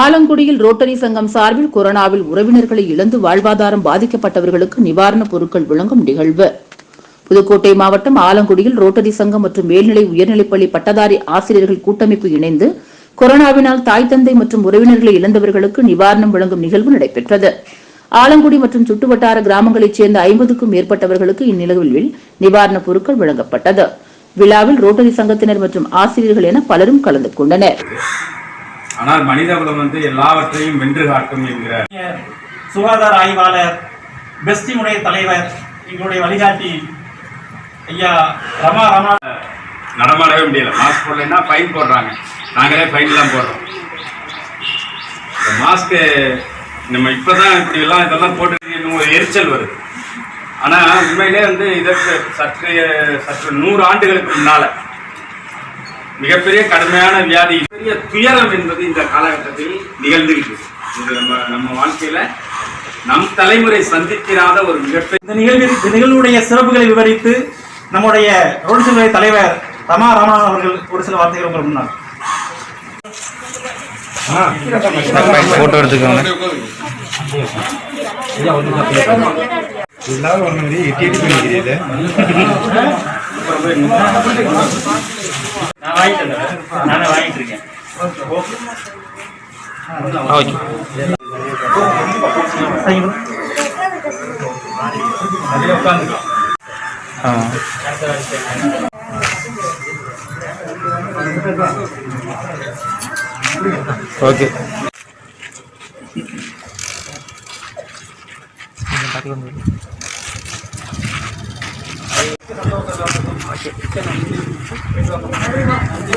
ஆலங்குடியில் rotary சங்கம் சார்பில் கொரோனாவில் உறவினர்களை இழந்து வாழ்வாதாரம் பாதிக்கப்பட்டவர்களுக்கு நிவாரணப் பொருட்கள் வழங்கும் நிகழ்வு. புதுக்கோட்டை மாவட்டம் ஆலங்குடியில் ரோட்டரி சங்கம் மற்றும் மேல்நிலை உயர்நிலைப்பள்ளி பட்டதாரி ஆசிரியர்கள் கூட்டமைப்பு இணைந்து கொரோனாவினால் தாய் தந்தை மற்றும் உறவினர்களை இழந்தவர்களுக்கு நிவாரணம் வழங்கும் நிகழ்வு நடைபெற்றது. ஆலங்குடி மற்றும் சுட்டுவட்டார கிராமங்களைச் சேர்ந்த ஐம்பதுக்கும் மேற்பட்டவர்களுக்கு இந்நிகழ்வில் நிவாரணப் பொருட்கள் வழங்கப்பட்டது. விழாவில் ரோட்டரி சங்கத்தினர் மற்றும் ஆசிரியர்கள் என பலரும் கலந்து கொண்டனர். ஆனால் மனிதகுலம் வந்து எல்லாவற்றையும் வென்று காட்டும் என்கிற சுகாதார ஆய்வாளர் பெஸ்டிமுடைய தலைவர் எங்களுடைய வழிகாட்டி ஐயா ரமா ரமா நடமாடவே முடியல. மாஸ்க் போடலைன்னா ஃபைன் போடுறாங்க. நாங்களே ஃபைன்லாம் போடுறோம். மாஸ்க்கு நம்ம இப்பதான் இப்படி எல்லாம் இதெல்லாம் போட்டு ஒரு எரிச்சல் வருது. ஆனா உண்மையிலே வந்து இதற்கு சற்று சற்று நூறு ஆண்டுகளுக்கு முன்னால மிகப்பெரிய கடுமையான வியாதி பெரிய துயரம் என்பது இந்த காலகட்டத்தில் நிகழ்ந்துகிட்டு இது நம்ம நம்ம வாழ்க்கையில நம் தலைமுறை சந்திக்கிறாத ஒரு மிகப்பெரிய இந்த நிகழ்வில் இந்த நிகழ்வுடைய சிறப்புகளை விவரித்து நம்முடைய ரோடு தலைவர் ரமா ராமநாதன் அவர்கள் ஒரு சில வார்த்தைகள் உங்கள் முன்னால். போட்டோ எடுத்துக்கோங்க. எல்லாரும் ஒன்று மாதிரி எட்டி எட்டி பண்ணிக்கிறீங்க நான் வாங்கி தந்துடுறேன் நானே வாங்கிட்டு இருக்கேன். ஓகே. நிறைய உட்காந்துக்கலாம் ஓகே ஓகே.